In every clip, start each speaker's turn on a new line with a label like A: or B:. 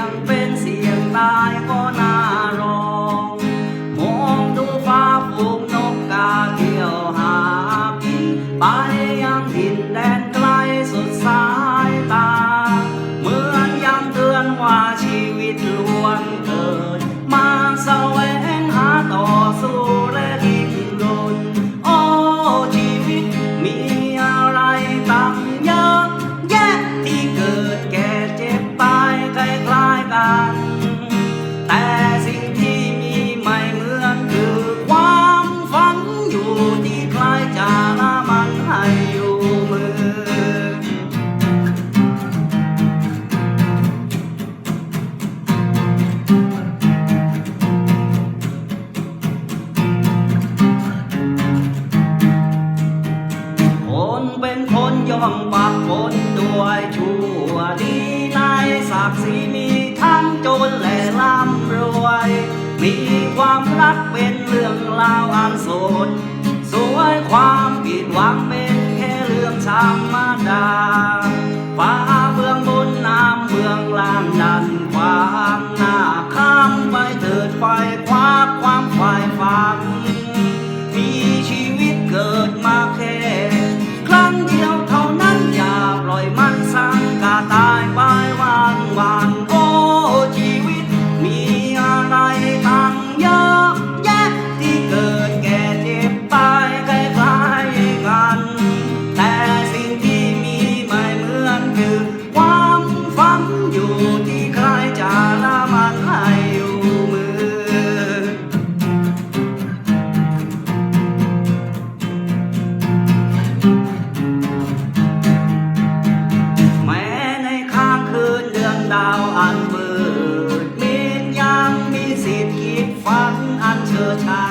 A: young man. ต่งแต่สิ่งที่มีไม่เหมือนคือความฝันอยู่ที่คล้ายจะละมันให้อยู่มือ คนเป็นคนยอมปากคนด้วยชั่วดีในศักดิ์ศรี รักเป็นเรื่องราวอันสดสวยความผิดหวังเป็นแค่เรื่องธรรมดา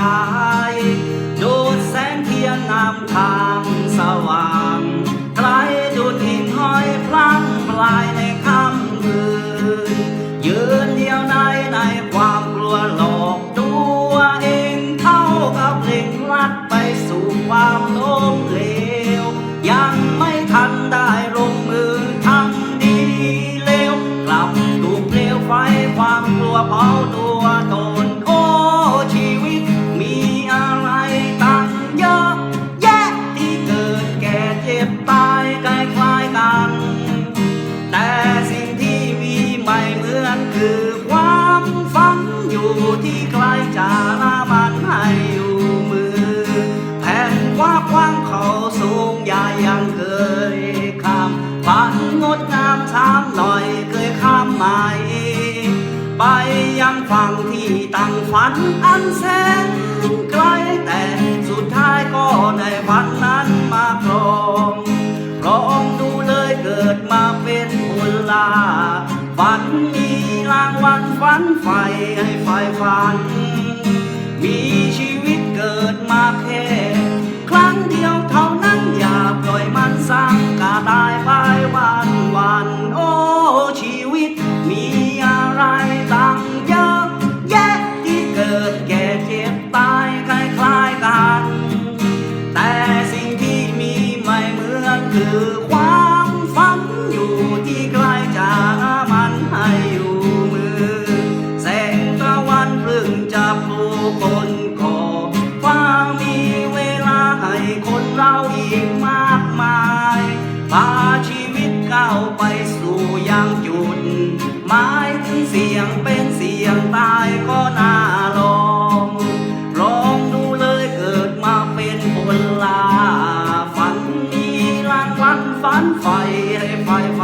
A: high. ถามหน่อยเคยข้ามไหม ไปยังฝั่งที่ตั้งฝันอันแสนไกลแต่สุดท้ายก็ในฝันนั้นมาครองลองดูเลยเกิดมาเป็นบุญลาฝันมีรางวัลฝันไฟให้ไฟฝัน มี คือความฝันอยู่ที่ใกล้จะมันให้อยู่มือ แสงตะวันพึ่งจับผู้คนก่อวามมีเวลาให้คนเราอีกมากมายพาชีวิตก้าวไปสู่ยังจุดหมายถึงเสียง dann feiere.